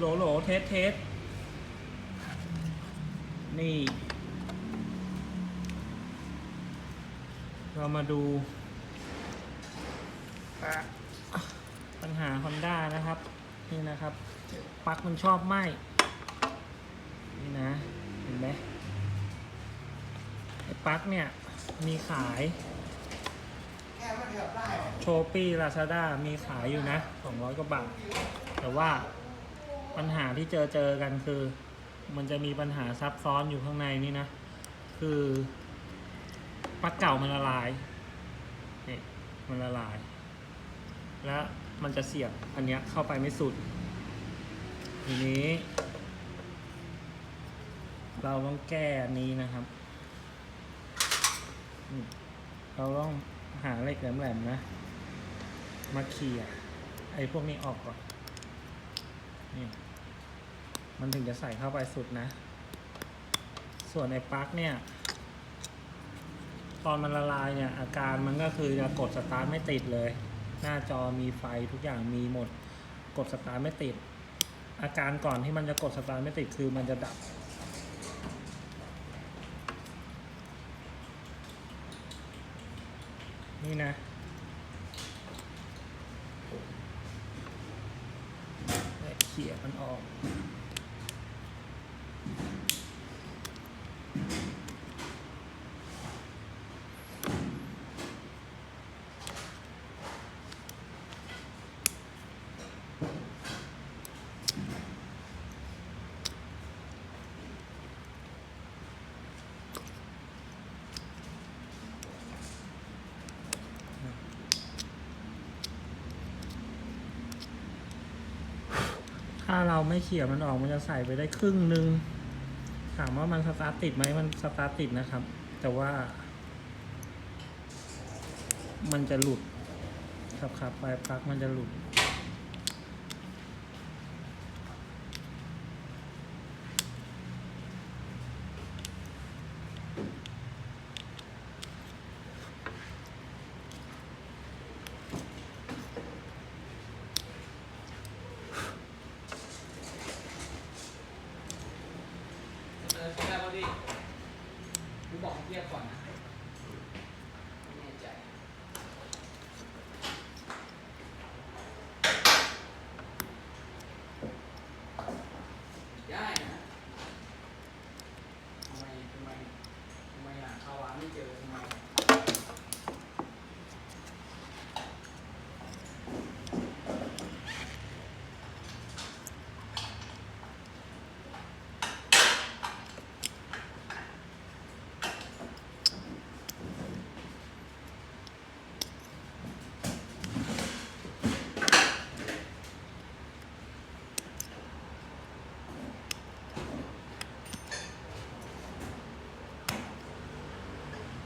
โหลโหลเทสเทสนี่ เรามาดู ปัญหา Honda นะครับ นี่นะครับปลั๊กมันชอบไหมนี่นะ เห็นไหมไอ้ปลั๊กเนี่ย มีขายโชปี้ลาซาด้ามีขายอยู่นะสองร้อยกว่าบาท แต่ว่า ปัญหาที่เจอเจอกันคือ มันจะมีปัญหาซับซ้อนอยู่ข้างในนี่นะ คือปลั๊กเก่ามันละลายนี่มันละลาย แล้วมันจะเสียบอันเนี้ยเข้าไปไม่สุด ทีนี้ เราต้องแก้อันนี้นะครับ เราต้องหาเหล็กแหลมๆนะ มาเขี่ยไอ้พวกนี้ออกก่อน นี่มันถึงจะใส่เข้าไปสุดนะ ส่วนไอ้ปลั๊กเนี่ย ตอนมันละลายเนี่ย อาการมันก็คือจะกดสตาร์ทไม่ติดเลย หน้าจอมีไฟทุกอย่างมีหมด กดสตาร์ทไม่ติด อาการก่อนที่มันจะกดสตาร์ทไม่ติดคือมันจะดับนี่นะและเขี่ยมันออก ถ้าเราไม่เขี่ยมันออกมันจะใส่ไปได้ครึ่งหนึ่งถามว่ามันสตาร์ตติดไหมมันสตาร์ตติดนะครับ แต่ว่า มันจะหลุดครับครับปลายปลั๊กมันจะหลุด เออใช่ได้ป่ะพี่กูบอกให้เทียบก่อนนะไม่แน่ใจได้นะทำไมทำไมทำไมอะเขาวาไม่เจอทำไมอะ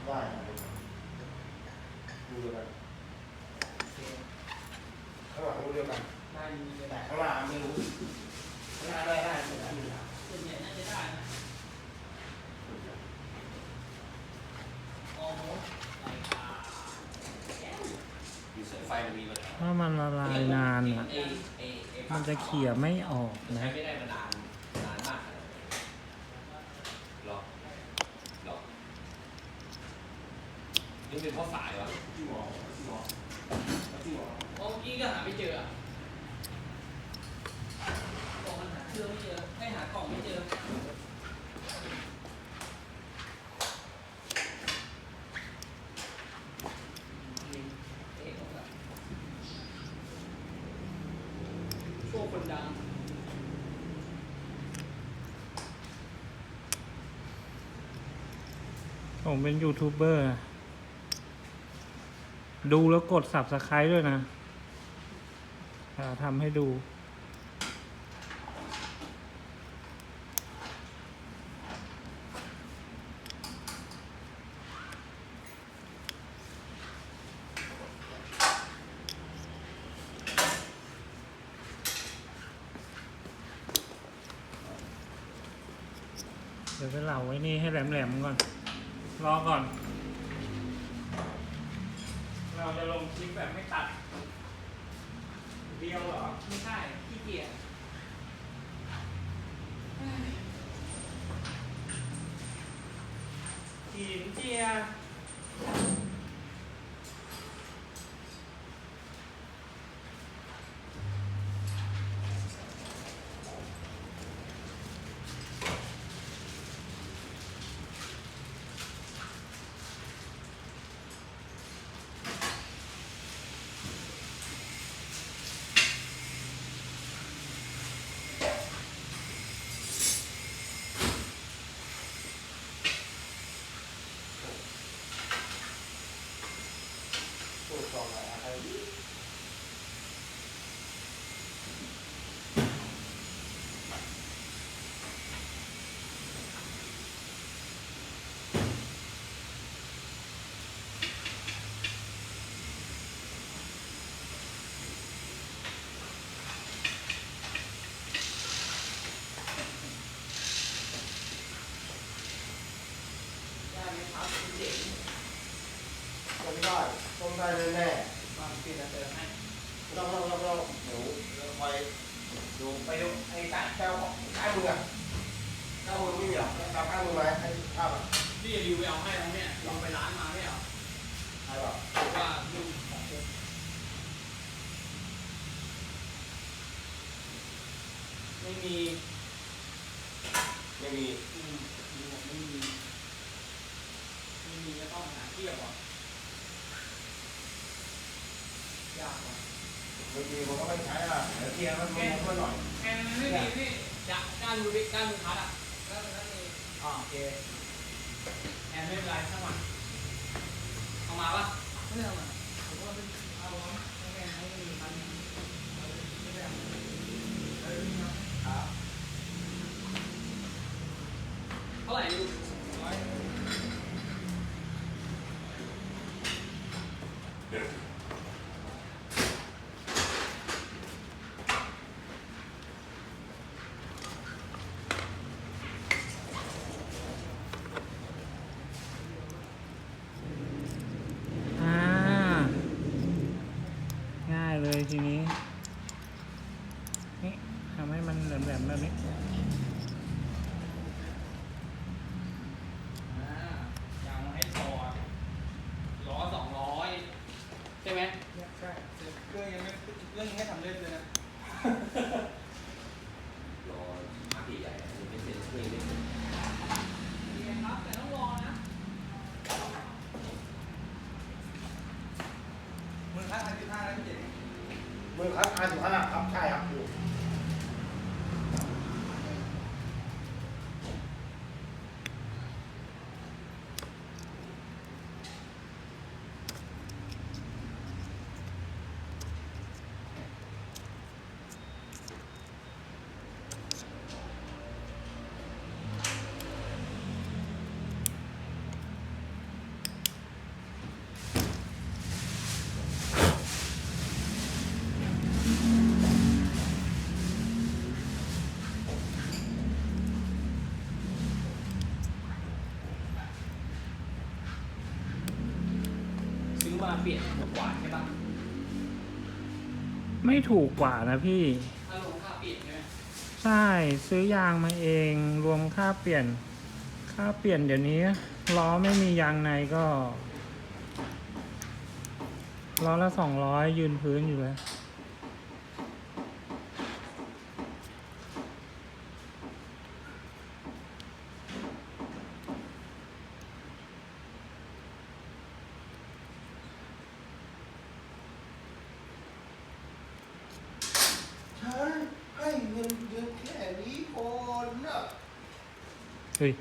ได้ดูเดียวกันข้างหลังดูเดียวกัน ได้มีก็ แต่ ได้ ข้างหน้าไม่รู้ข้างหน้าได้ได้ไม่ได้ ส่วนใหญ่น่าจะได้นะโอ้โหไอ้ขาแก้ว อยู่สายไฟมันมีปัญหา ถ้ามันละลายนานอะเอ้เอ้เอ้มันจะเขี่ยไม่ออกใช้นะ ไม่ได้มานานนานมากหรอหรอนี่เป็นเพราะสายวะ ที่หมอที่หมอที่หมอ เมื่อกี้ก็หาไม่เจออะบอกมันหาเครื่องไม่เจอ ให้หากล่องไม่เจอ เอ๊ะบอกว่าโชว์คนดัง ผม เป็นยูทูบเบอร์ ดูแล้วกด subscribe ด้วยนะทำให้ดูเดี๋ยวไปเหลาไว้นี่ให้แหลมๆก่อน รอก่อน เราจะลงคลิปแบบไม่ตัด เดียวเหรอ ไม่ใช่ขี้เกียจ ได้ไหมครับคุณเจ๋งผมได้ผมได้แน่ เราเราเราเราเดี๋ยวเราไปดูไปดูไอ้ตาแก้วของใต้มืออะใต้มือไม่มีหรอกตามข้างมือไหมไอ้ภาพอะพี่จะรีวิวไปเอาให้แล้วเนี่ยลองไปร้านมาไม่เหรอใช่ป่ะบอกว่ารุ่นของผมไม่มีไม่มีอืมมีบอกไม่มีไม่มีก็ต้องหาเที่ยวอะยากว่ะ บางทีผมก็ไม่ใช้ละเดี๋ยวเทียร์มันมันมันหน่อยแอนมันไม่มีพี่อยากก้านมือดิก้านมือพัดอะก้านมือพัดมีอ่าโอเคแอนไม่เป็นไรช่างมันเอามาปะไม่เอามาผมว่าเป็นเอาวะให้แอนให้มีพันไม่ได้เออครับเท่าไหร่ดูร้อย อ่า ง่ายเลยทีนี้ นี่ทำให้มันแหลมๆแบบนี้ อ่ายังให้ถอดล้อสองร้อยใช่ไหม ใช่ เครื่องยังไม่เครื่องยังไม่ทำเล่นเลยนะ รอมาที่ใหญ่อันนี้เป็นเส้นเครื่องเล็ก ดีครับแต่ต้องรอนะ มือคัดอันที่ห้าแล้วพี่เจ๋งมือคัดอันที่ห้าครับใช่ครับอยู่ ซื้อมาเปลี่ยนถูกกว่าใช่ปะ ไม่ถูกกว่านะพี่ใช่ไหมใช่ซื้อยางมาเองรวมค่าเปลี่ยน ค่าเปลี่ยนเดี๋ยวนี้ล้อไม่มียางในก็ล้อละสองร้อยยืนพื้นอยู่เลย ฉันให้เงินเดือนแค่นี้ก่อนนะ เฮ้ย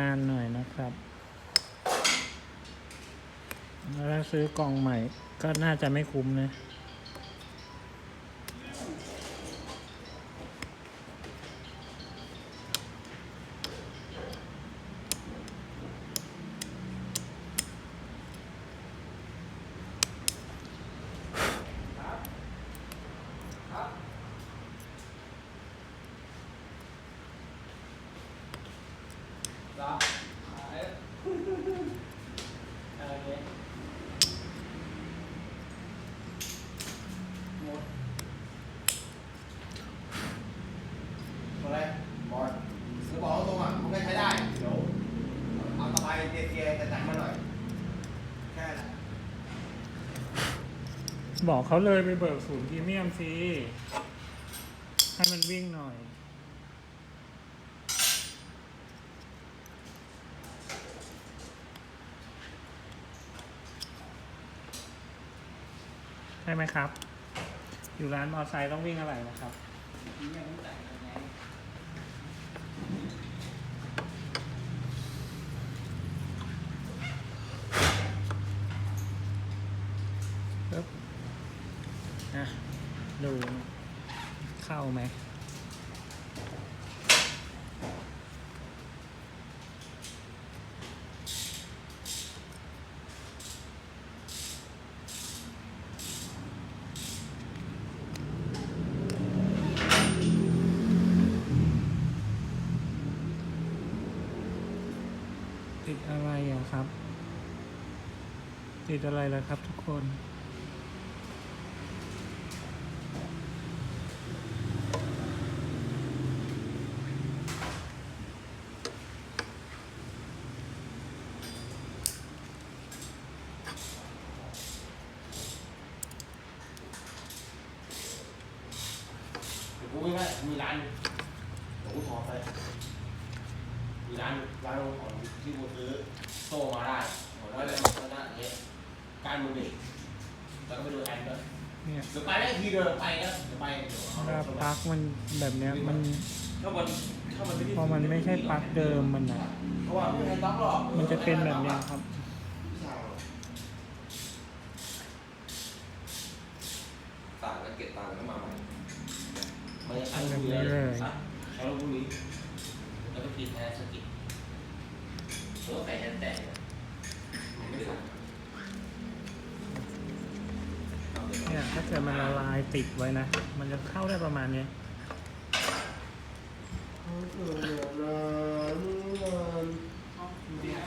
นานหน่อยนะครับ แล้วซื้อกล่องใหม่ก็น่าจะไม่คุ้มนะเหรอเอ๊ะโอเคหมด อะไรบอลคือบอกตรงอะมันก็ใช้ได้ เดี๋ยวเอาตะไบเตี้ยๆแต่จัดมาหน่อย แค่นั้น บอกเขาเลยไปเบิกศูนย์พรีเมียมสิให้มันวิ่งหน่อยใช่ไหมครับ อยู่ร้านมอไซค์ต้องวิ่งอะไรนะครับ นี่ยังไม่แต่งยังไง ปึ๊บนะ ดูเข้าไหมติดอะไรอะครับ ติดอะไรล่ะครับทุกคน เดี๋ยวกูไม่ ได้มีร้านอยู่เดี๋ยวกูขอไปมีร้านร้านของที่กูซื้อโซ่มาได้ผมว่าเลยมันน่าเนี้ยการมือเด็กแล้วก็ไปดูแอนด้วยเนี่ยเดี๋ยวไปได้ทีเดียวไปนะเดี๋ยวไปเดี๋ยวเอาถ้ารถปลั๊กมันแบบเนี้ยมันถ้ามันถ้ามันไม่ได้พอมันไม่ใช่ปลั๊กเดิมมันอะเพราะว่าไม่มีใครรับหรอกมันจะเป็นแบบเนี้ยครับ พี่ชายหรอก ต่างกันเก็บตังค์แล้วมาใหม่ มั นี้เลยใช้รถพรุ่งนี้ แล้วก็กินแค่สกิดหรือว่แฮนแตกเนี่ยไม่ได้เนี่ยถ้าเกิดมันละลายติดไว้นะ มันจะเข้าได้ประมาณนี้เอ้าดูดิฮะ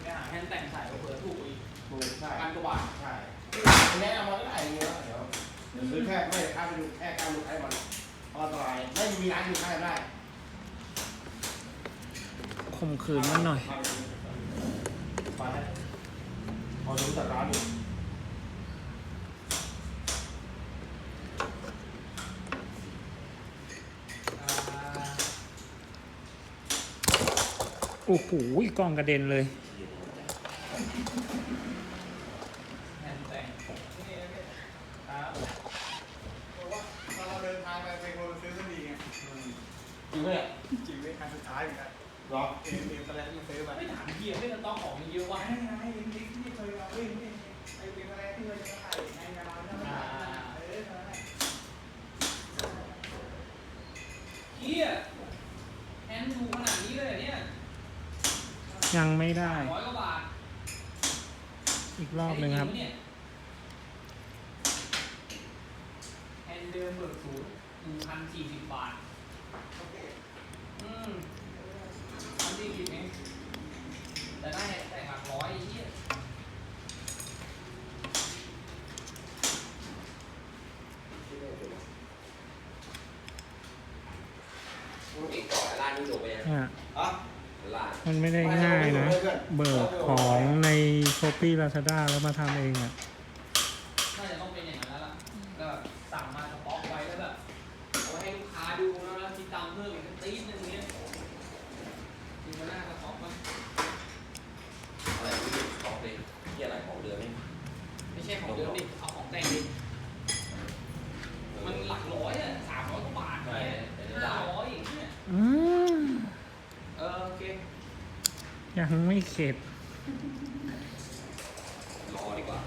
ไปหาแฮนด์แต่งใส่เผื่อถูกอีกถูกใช่พันกว่าบาทใช่อันนี้เอามาก็ได้เงี้ยเดี๋ยวเดี๋ยวซื้อแค่ไม่ค่าไปดูแค่การดูให้มัน เพราะอันตรายไม่มีร้านอยู่ใกล้ได้ข่มขืนมันหน่อยไปให้พอรู้จักร้านอยู่อ่าโอ้โหกล้องกระเด็นเลย แฮนด์แต่งนี่นี่ครับ เพราะว่าเราเดินทางไปเป็นคนซื้อก็ดีไง จริงไหมเนี่ย จริงเลยครั้งสุดท้ายเหมือนกัน หรอ เอ็มเอ็มตอนแรกที่ซื้อมา ไม่ถามเฮียไม่สต็อกของมันเยอะวะ ไอ้ไงไอ้ลิงก์ที่เคยเราเอ้ยนี่ไอ้เป็นอะไรที่เคยจะถ่ายในงานเราเนี่ยเออ เฮียแฮนด์ถูกขนาดนี้เลยเหรอเนี่ย ยังไม่ได้ ร้อยกว่าบาทอีกรอบหนึ่งครับไอ้จเนี่ยแฮนด์เดิมเบิกศูนย์หนึ่งพันสี่สิบบาท อืมพันสี่สิบเองแต่ได้แต่หลักร้อยไอ้เหี้ยอีกก่อนร้านนี้จบไปยังเนี่ยอะร้านมันไม่ได้ง่ายนะ เบิกของในช้อปปี้ลาซาด้าแล้วมาทำเองอะ น่าจะต้องเป็นอย่างนั้นแล้วล่ะก็สั่งมาสต็อกไว้แล้วแบบเอาไว้ให้ลูกค้าดูแล้วแล้วคิดตังค์เพิ่มอีกสักตีดนึงเนี้ยจริงๆมันน่าสต็อกมั้ย อะไรที่ของเด็กที่อะไรของเดือนนี่ ไม่ใช่ของเดิมดิเอาของแต่งดิมันหลักร้อยอะสามร้อยกว่าบาทเนี่ยห้าร้อยอย่างเงี้ย อืม เออโอเค ยังไม่เข็ด รอดีกว่า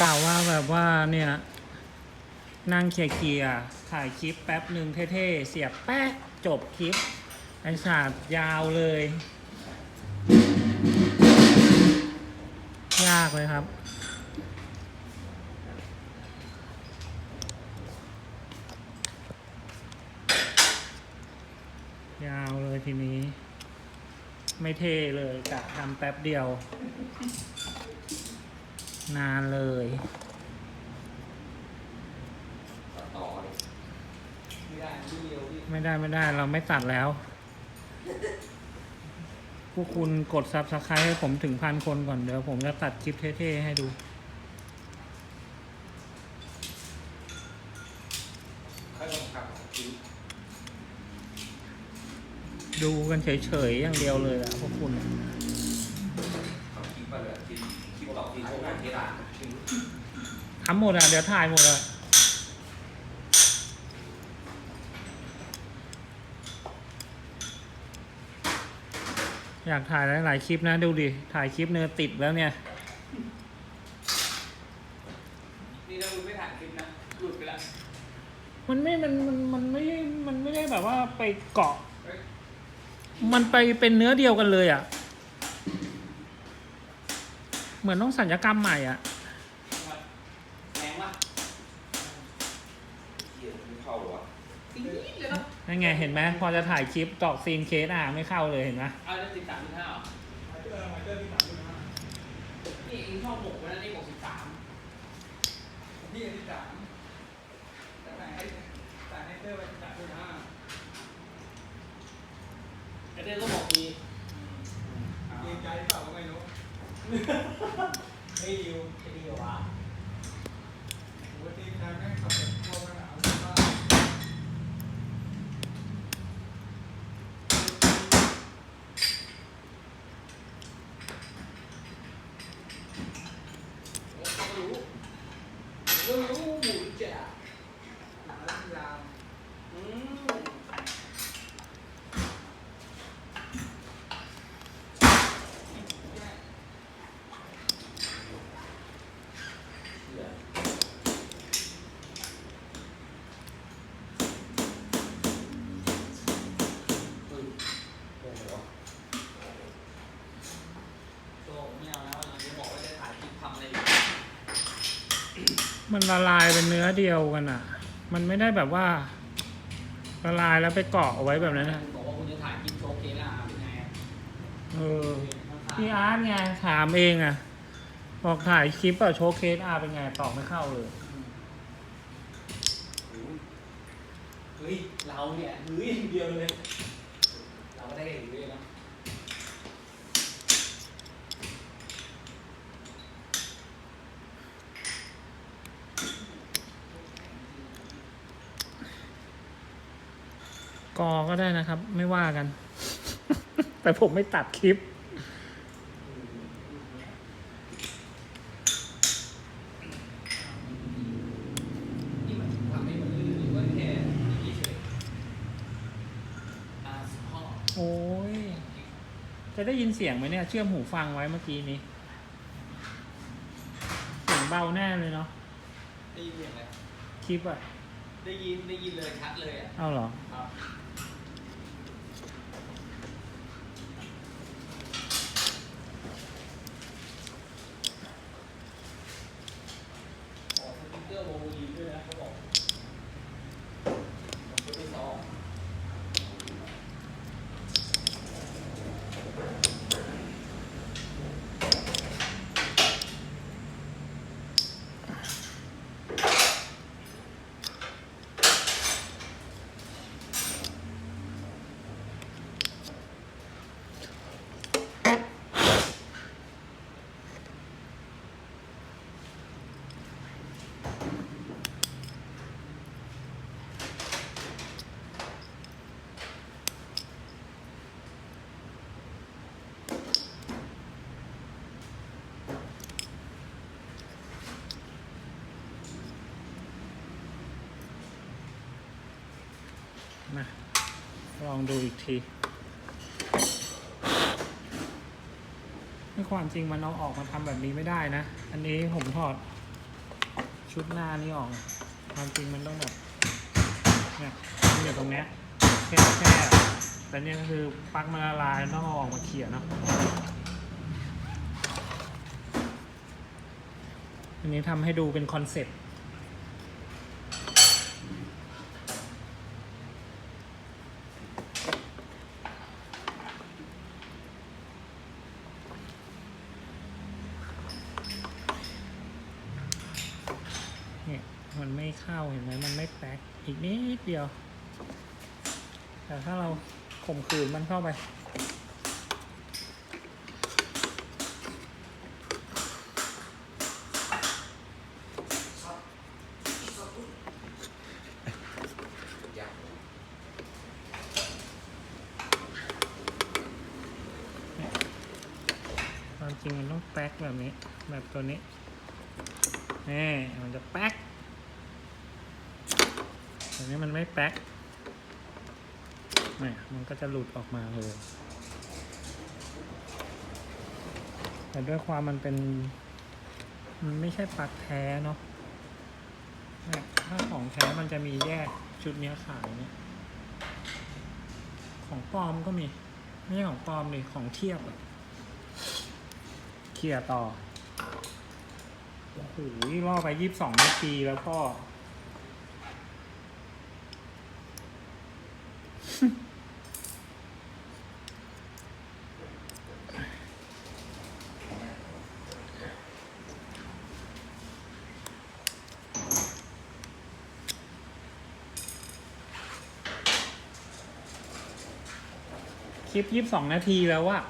กล่าวว่าแบบว่าเนี่ย นั่งเคลียร์ๆถ่ายคลิปแป๊บหนึ่งเท่ๆ เสียบแป๊ะ จบคลิป ไอ้ศาสตร์ยาวเลย ยากเลยครับ ยาวเลย ทีนี้ ไม่เท่เลยกะทำแป๊บเดียว นานเลยต่อเลยไม่ได้ไม่ได้เราไม่ตัดแล้ว พวกคุณกดซับสไครต์ให้ผมถึงพันคนก่อนเดี๋ยวผมจะตัดคลิปเท่ๆให้ดู ค่อยต้องขับกิน ดูกันเฉยๆอย่างเดียวเลยอะพวกคุณทำคลิปไปเลยคลิปคลิปต่อคลิปโชว์งานที่ร้านทำหมดอะเดี๋ยวถ่ายหมดอะอยากถ่ายหลายๆคลิปนะดูดิ ถ่ายคลิปเนื้อติดแล้วเนี่ยนี่ถ้าคุณไม่ถ่ายคลิปนะหลุดไปแล้วมันไม่ มัน มัน มันไม่ได้มันไม่ได้แบบว่าไปเกาะเฮ้ย มันไปเป็นเนื้อเดียวกันเลยอะ่ะ เหมือนต้องสัญญกรรมใหม่อะ่ะแรงวะเหี้ยไม่เข้าหรอวะติ๊งนิดเลยเนาะนั่นไงเห็นไหมพอจะถ่ายคลิปตอกซีนเคสอะไม่เข้าเลยเห็นไหมเอาแล้วสิบสามสิบห้าเหรอมาเจอมาเจอที่สามที่ห้านี่เองชอบหกวันนั้นนี่หกสิบสามพี่ที่สามแต่ไหนให้แต่ให้เจอไป ที่สามที่ห้าไอ้เด้ก็บอกดีเกรงใจเปล่าก็ไม่รู้ ไม่ดิว ไอ้ดีเหรอวะ ปกติการแม่งขับรถพวกมันเอาบ้า ก็รู้ก็รู้หมูเจ๋อ หาเรื่องยาว อืม เหี้ยเฮ้ยโอ้โห โตไม่เอาแล้วหลังจะบอกว่าจะถ่ายคลิปทำอะไรอยู่ มันละลายเป็นเนื้อเดียวกันอะ มันไม่ได้แบบว่าละลายแล้วไปเกาะเอาไว้แบบนั้นนะบอกว่าคุณจะถ่ายคลิปโชว์เคสอะเป็นไงอะเออพี่อาร์ตไงถามเองอะบอกถ่ายคลิปอะโชว์เคสอาร์เป็นไงตอบไม่เข้าเลยเฮ้ยเราเนี่ยหืออย่างเดียวเลย เราก็ได้เห็นด้วยนะ กอก็ได้นะครับ ไม่ว่ากัน แต่ผมไม่ตัดคลิปนี่มันทำให้มันลื่นหรือว่าแค่อย่างนี้เฉยอ่าสิบห้อโอ้ย จะได้ยินเสียงไหมเนี่ย เชื่อมหูฟังไว้เมื่อกี้นี้ เสียงเบาแน่เลยเนาะ ได้ยินเสียงอะไรคลิปอะได้ยินได้ยินเลยชัดเลยอะ เอาเหรอ ครับ ลองดูอีกทีความจริงมันเอาออกมาทำแบบนี้ไม่ได้นะ อันนี้ผมถอดชุดหน้านี่ออก ความจริงมันต้องแบบเนี่ยมันอยู่ตรงเนี้ยแค่แค่แต่เนี่ยก็คือปักมันละลายต้องเอาออกมาเขี่ยเนาะ อันนี้ทำให้ดูเป็นคอนเซ็ปต์ เนี่ยมันไม่เข้าเห็นไหมมันไม่แป๊กอีกนิดเดียว แต่ถ้าเราข่มขืนมันเข้าไป ความจริงมันต้องแป๊กแบบนี้ แบบตัวนี้นี่มันจะแป๊ก แต่นี้มันไม่แป๊กนี่มันก็จะหลุดออกมาเลย แต่ด้วยความมันเป็น มันไม่ใช่ปลั๊กแท้เนาะเนี่ยถ้าของแท้มันจะมีแยกชุดเนี้ยขายเนี่ย ของปลอมก็มี ไม่ใช่ของปลอมดิของเทียบอะเคลียร์ต่อ โอ้โหล่อไปยี่สิบสองนาทีแล้วก็ คลิปยี่สิบสองนาทีแล้วอะ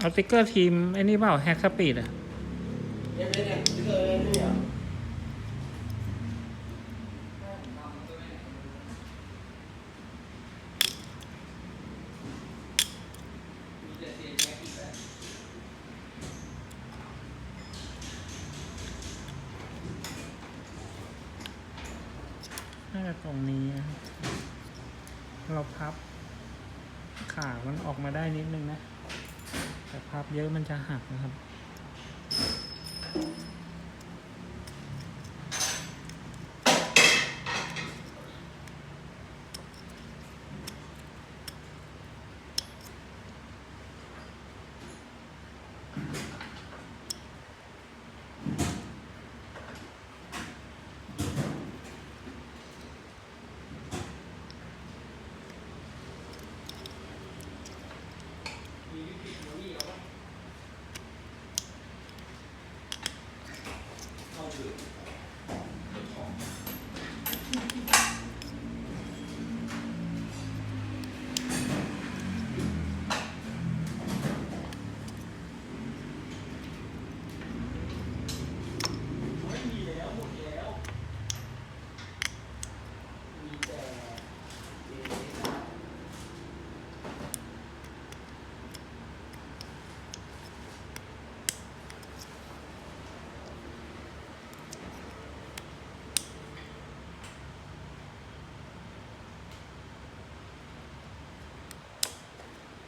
เอาสติ๊กเกอร์ทีมไอ้นี่เปล่าแฮกสปีดอะ เนี่ยเนี่ยเนี่ยที่เจอเนี่ย ทำตัวไม่ไหนมีแต่เสียงแค่อีกแล้ว น่าจะตรงนี้นะครับเราพับ ขามันออกมาได้นิดนึงนะ แต่พับเยอะมันจะหักนะครับ มีวิธีโมนี่เอาปะ เข้าถึงเจ้าของ ไม่มีแล้วหมดแล้ว มีแต่เอเ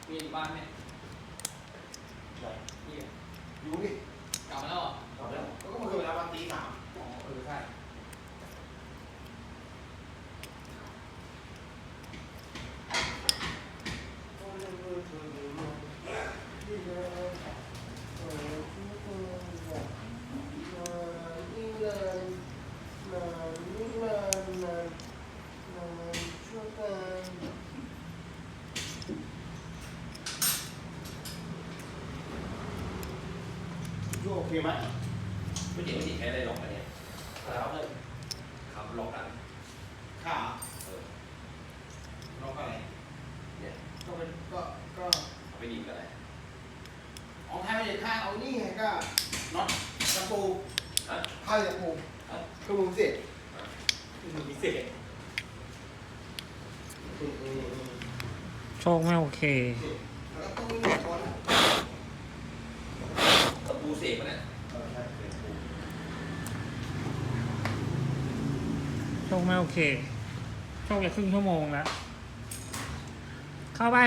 อ มีอีกบ้านไหมนี่ อยู่ดิ กลับมาแล้วเหรอ กลับแล้วก็มาคือเวลาวันตีสาม อ๋อเออใช่ ยูโอ เคไหมไม่จริงไม่จริงแค่ได้ล็อกอันเนี้ยแล้วเลยครับล็อกอันขาเออล็อกอะไรเนี่ยก็เป็นก็ก็เอาไปดีก็ได้เอาไทยไม่ได้ค่าเอานี่ไงก็น็อตตะปูฮะผ้าตะปูฮะก็มึงเสร็จพิเศษอืมอืมอืมโชคไม่โอเค แล้วก็ต้องมีหนึ่งคน กูเสกปะเนี่ยเออใช่เป็นกูโชคไม่โอเค โชคจะครึ่งชั่วโมงแล้ว เข้าไป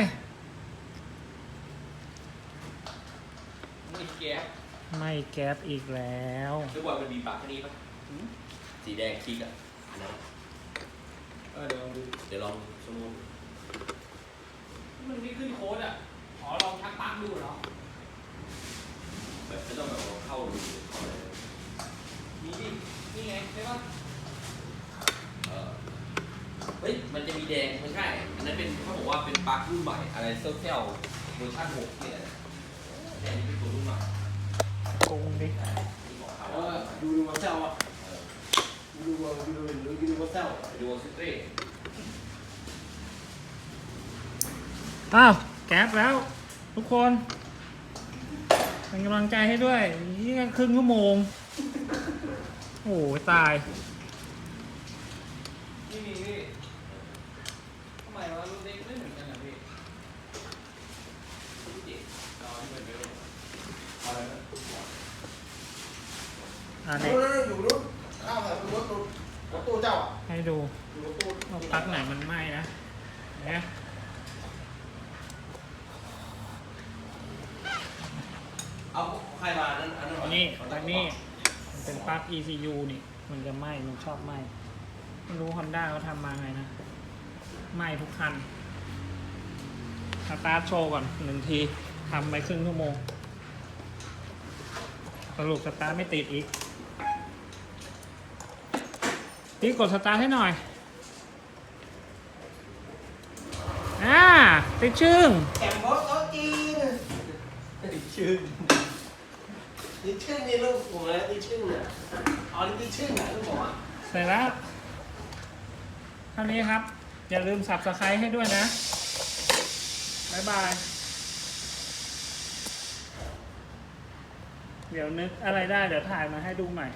ไม่แก๊สไม่แก๊ปอีกแล้วทุกวันมันมีปากแค่นี้ปะสีแดงคลิกอะอันนั้นเออเดี๋ยวลองดูเดี๋ยวลองสมมติมันไม่ขึ้นโค้ดอะอ๋อลองชักปลั๊กดูเหรอ แบบไม่ต้องแบบว่าเข้าดูเข้าอะไรเลยมีดินี่ไงใช่ปะเออเฮ้ยมันจะมีแดงไม่ใช่ อันนั้นเป็นเขาบอกว่าเป็นปลั๊กรุ่นใหม่อะไรเซลเซลเวอร์ชันหกเนี่ยแต่อันนี้เป็นตัวรุ่นใหม่ปรุงดิที่บอกเขาเอว่าอดูดูมาเซลอะเออดูดูดูดูดูดูมาเซลไปดูซิเต้อ้าวแก๊ปแล้ว ทุกคน เป็นกำลังใจให้ด้วยนี่ก็ครึ่งชั่วโมง โอ้โหตายนี่มีพี่ทำไมวะรุ่นเล็กไม่เหมือนกันอะพี่รุ่นเด็กอ๋อที่เป็นเบลอะไรนะอ่านู่เด็กนอยู่นู่นข้าวใส่รถรถรถตู้เจ้าอะให้ดูอยู่รถตู้ ว่าปลั๊กไหนมันไหม้นะเนี่ย เอาใครมานั่นอันนั้นนี่อันนี้มันเป็นปลั๊ก ECU นี่ มันจะไหม้ มันชอบไหม้ไม่รู้ Honda เขาทำมาไงนะ ไหม้ทุกคัน สตาร์ทโชว์ก่อนหนึ่งทีทำไปครึ่งชั่วโมง สรุปสตาร์ทไม่ติดอีกพี่กดสตาร์ทให้หน่อย อ่าติดชึ่งแอมบอสโต๊ะจีนติดชื่อติ ดชื่อนี่ลูกผมเลยติดชื่อเนี่ยอ๋อนี่ติดชื่อไหนลูกบอกว่าเสร็จแล้ว เท่านี้ครับ อย่าลืมสับสไครให้ด้วยนะ บ๊ายบาย เดี๋ยวนึกอะไรได้เดี๋ยวถ่ายมาให้ดูใหม่